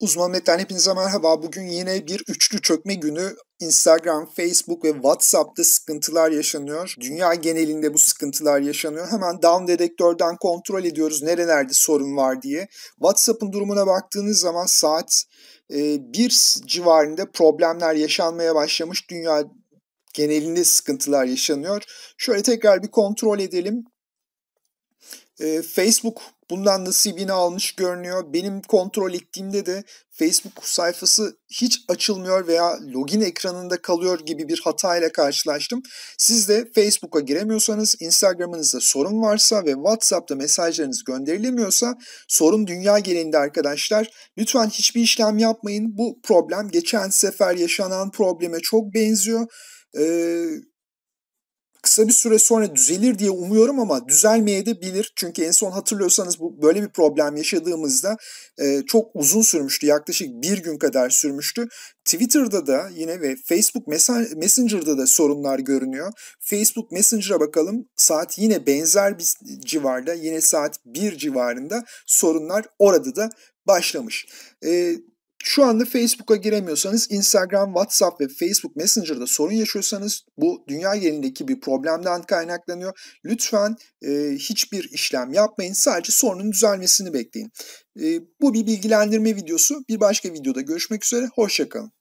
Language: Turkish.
Uzman Net'ten hepinize merhaba. Bugün yine bir üçlü çökme günü. Instagram, Facebook ve WhatsApp'ta sıkıntılar yaşanıyor. Dünya genelinde bu sıkıntılar yaşanıyor. Hemen down dedektörden kontrol ediyoruz nerelerde sorun var diye. WhatsApp'ın durumuna baktığınız zaman saat e, 1 civarında problemler yaşanmaya başlamış. Dünya genelinde sıkıntılar yaşanıyor. Şöyle tekrar bir kontrol edelim. E, Facebook bundan nasibini almış görünüyor. Benim kontrol ettiğimde de Facebook sayfası hiç açılmıyor veya login ekranında kalıyor gibi bir hata ile karşılaştım. Siz de Facebook'a giremiyorsanız, Instagram'ınızda sorun varsa ve WhatsApp'ta mesajlarınız gönderilemiyorsa sorun dünya genelinde arkadaşlar. Lütfen hiçbir işlem yapmayın. Bu problem geçen sefer yaşanan probleme çok benziyor. Ee, kısa bir süre sonra düzelir diye umuyorum ama düzelmeye de bilir. Çünkü en son hatırlıyorsanız bu böyle bir problem yaşadığımızda e, çok uzun sürmüştü. Yaklaşık bir gün kadar sürmüştü. Twitter'da da yine ve Facebook Messenger'da da sorunlar görünüyor. Facebook Messenger'a bakalım. Saat yine benzer bir civarda. Yine saat 1 civarında sorunlar orada da başlamış. E, şu anda Facebook'a giremiyorsanız Instagram, WhatsApp ve Facebook Messenger'da sorun yaşıyorsanız bu dünya genelindeki bir problemden kaynaklanıyor. Lütfen e, hiçbir işlem yapmayın. Sadece sorunun düzelmesini bekleyin. E, bu bir bilgilendirme videosu. Bir başka videoda görüşmek üzere. Hoşçakalın.